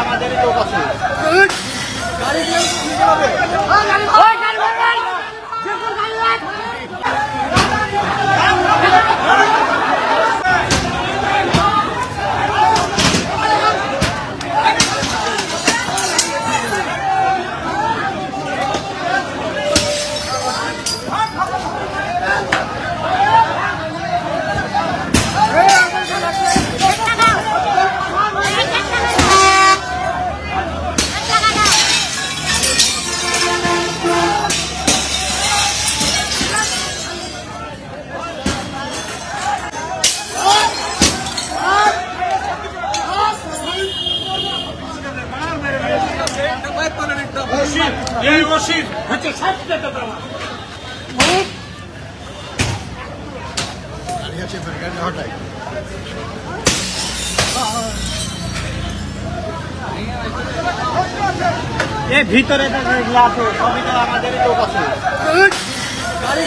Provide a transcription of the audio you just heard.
আমাদের লোক আছে। গাড়ি আছে গাড়ি হটাই। এই ভিতরে যেগুলো আছে সবই তো আমাদের লোক আছে। গাড়ি